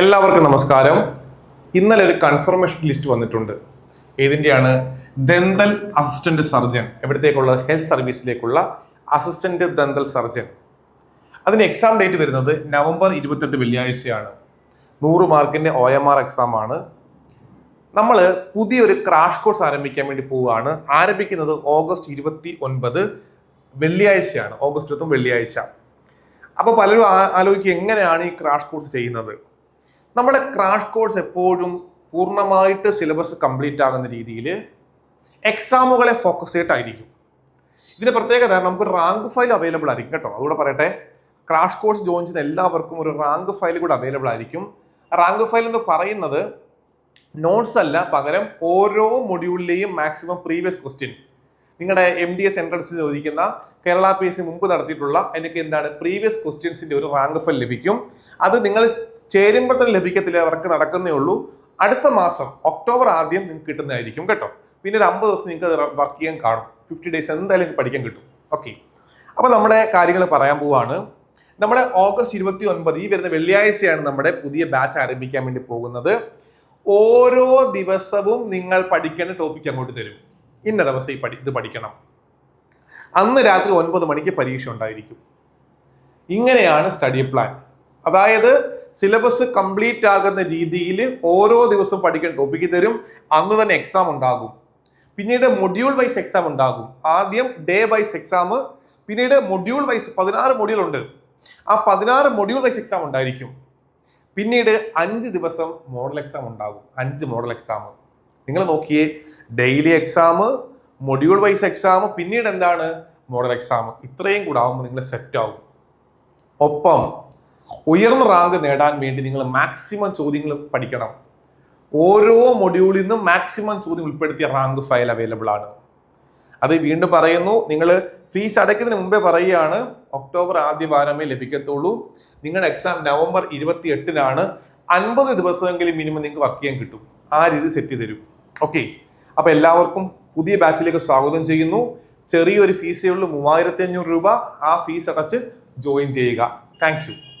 എല്ലാവർക്കും നമസ്കാരം. ഇന്നലെ ഒരു കൺഫർമേഷൻ ലിസ്റ്റ് വന്നിട്ടുണ്ട്. ഏതിന്റെയാണ് ദന്തൽ അസിസ്റ്റന്റ് സർജൻ എവിടത്തേക്കുള്ള ഹെൽത്ത് സർവീസിലേക്കുള്ള അസിസ്റ്റന്റ് ദന്തൽ സർജൻ അതിന് എക്സാം ഡേറ്റ് വരുന്നത് നവംബർ ഇരുപത്തെട്ട് വെള്ളിയാഴ്ചയാണ്. നൂറ് മാർക്കിന്റെ ഒ എം ആർ എക്സാം ആണ്. നമ്മൾ പുതിയൊരു ക്രാഷ് കോഴ്സ് ആരംഭിക്കാൻ വേണ്ടി പോവുകയാണ്. ആരംഭിക്കുന്നത് ഓഗസ്റ്റ് ഇരുപത്തി ഒൻപത് വെള്ളിയാഴ്ചയാണ്. ഓഗസ്റ്റ് ഇരുപത്തും വെള്ളിയാഴ്ച. അപ്പോൾ പലരും ആലോചിക്കുക എങ്ങനെയാണ് ഈ ക്രാഷ് കോഴ്സ് ചെയ്യുന്നത്? നമ്മുടെ ക്രാഷ് കോഴ്സ് എപ്പോഴും പൂർണമായിട്ട് സിലബസ് കംപ്ലീറ്റ് ആകുന്ന രീതിയിൽ എക്സാമുകളെ ഫോക്കസ് ചെയ്തിട്ടായിരിക്കും. ഇതിന്റെ പ്രത്യേകത നമുക്ക് റാങ്ക് ഫയൽ അവൈലബിൾ ആയിരിക്കും കേട്ടോ. അതുകൂടെ പറയട്ടെ. ക്രാഷ് കോഴ്സ് ജോയിൻ ചെയ്ത എല്ലാവർക്കും ഒരു റാങ്ക് ഫയൽ കൂടെ അവൈലബിൾ ആയിരിക്കും. റാങ്ക് ഫയൽ എന്ന് പറയുന്നത് നോട്ട്സ് അല്ല പകരം ഓരോ മൊഡ്യൂളിലെയും മാക്സിമം പ്രീവിയസ് ക്വസ്റ്റ്യൻ നിങ്ങളുടെ എം ഡി എസ് എൻട്രൻസിൽ ചോദിക്കുന്ന കേരള പി എസ് സി മുമ്പ് നടത്തിയിട്ടുള്ള എനിക്ക് എന്താണ്? പ്രീവിയസ് ക്വസ്റ്റ്യൻസിന്റെ ഒരു റാങ്ക് ഫയൽ ലഭിക്കും. അത് നിങ്ങൾ ചേരുമ്പോൾ ലഭിക്കത്തില്ല അവർക്ക് നടക്കുന്നേ ഉള്ളൂ. അടുത്ത മാസം ഒക്ടോബർ ആദ്യം നിങ്ങൾക്ക് കിട്ടുന്നതായിരിക്കും കേട്ടോ. പിന്നെ ഒരു അമ്പത് ദിവസം നിങ്ങൾക്ക് വർക്ക് ചെയ്യാൻ കാണും. ഫിഫ്റ്റി ഡേയ്സ് എന്തായാലും പഠിക്കാൻ കിട്ടും. ഓക്കെ അപ്പോൾ നമ്മുടെ കാര്യങ്ങൾ പറയാൻ പോവാണ്. നമ്മുടെ ഓഗസ്റ്റ് ഇരുപത്തി ഒൻപത് ഈ വരുന്ന വെള്ളിയാഴ്ചയാണ് നമ്മുടെ പുതിയ ബാച്ച് ആരംഭിക്കാൻ വേണ്ടി പോകുന്നത്. ഓരോ ദിവസവും നിങ്ങൾ പഠിക്കേണ്ട ടോപ്പിക് അങ്ങോട്ട് തരും. ഇന്ന ദിവസം ഈ പഠി ഇത് പഠിക്കണം. അന്ന് രാത്രി ഒൻപത് മണിക്ക് പരീക്ഷ ഉണ്ടായിരിക്കും. ഇങ്ങനെയാണ് സ്റ്റഡി പ്ലാൻ അതായത് സിലബസ് കംപ്ലീറ്റ് ആകുന്ന രീതിയിൽ ഓരോ ദിവസം പഠിക്കാൻ ടോപ്പിക്ക് തരും. അന്ന് തന്നെ എക്സാം ഉണ്ടാകും. പിന്നീട് മൊഡ്യൂൾ വൈസ് എക്സാം ഉണ്ടാകും. ആദ്യം ഡേ വൈസ് എക്സാം പിന്നീട് മൊഡ്യൂൾ വൈസ് പതിനാറ് മൊഡ്യൂൾ ഉണ്ട്. ആ പതിനാറ് മൊഡ്യൂൾ വൈസ് എക്സാം ഉണ്ടായിരിക്കും. പിന്നീട് അഞ്ച് ദിവസം മോഡൽ എക്സാം ഉണ്ടാകും. അഞ്ച് മോഡൽ എക്സാം നിങ്ങൾ നോക്കിയേ daily exam module wise exam പിന്നീട് എന്താണ് മോഡൽ എക്സാം ഇത്രയും കൂടെ ആവുമ്പോൾ നിങ്ങൾ സെറ്റ് ആവും. ഒപ്പം ഉയർന്ന റാങ്ക് നേടാൻ വേണ്ടി നിങ്ങൾ മാക്സിമം ചോദ്യങ്ങൾ പഠിക്കണം. ഓരോ മൊഡ്യൂളിൽ നിന്നും മാക്സിമം ചോദ്യം ഉൾപ്പെടുത്തിയ റാങ്ക് ഫയൽ അവൈലബിൾ ആണ്. അത് വീണ്ടും പറയുന്നു നിങ്ങൾ ഫീസ് അടയ്ക്കുന്നതിന് മുമ്പേ പറയുകയാണ് ഒക്ടോബർ ആദ്യ വാരമേ ലഭിക്കത്തുള്ളൂ. നിങ്ങളുടെ എക്സാം നവംബർ ഇരുപത്തി എട്ടിനാണ് അൻപത് ദിവസമെങ്കിലും മിനിമം നിങ്ങൾക്ക് വർക്ക് ചെയ്യാൻ കിട്ടും. ആ രീതി സെറ്റ് തരും. ഓക്കെ അപ്പൊ എല്ലാവർക്കും പുതിയ ബാച്ചിലേക്ക് സ്വാഗതം ചെയ്യുന്നു. ചെറിയൊരു ഫീസേ ഉള്ളൂ മൂവായിരത്തി അഞ്ഞൂറ് രൂപ. ആ ഫീസ് അടച്ച് ജോയിൻ ചെയ്യുക. താങ്ക്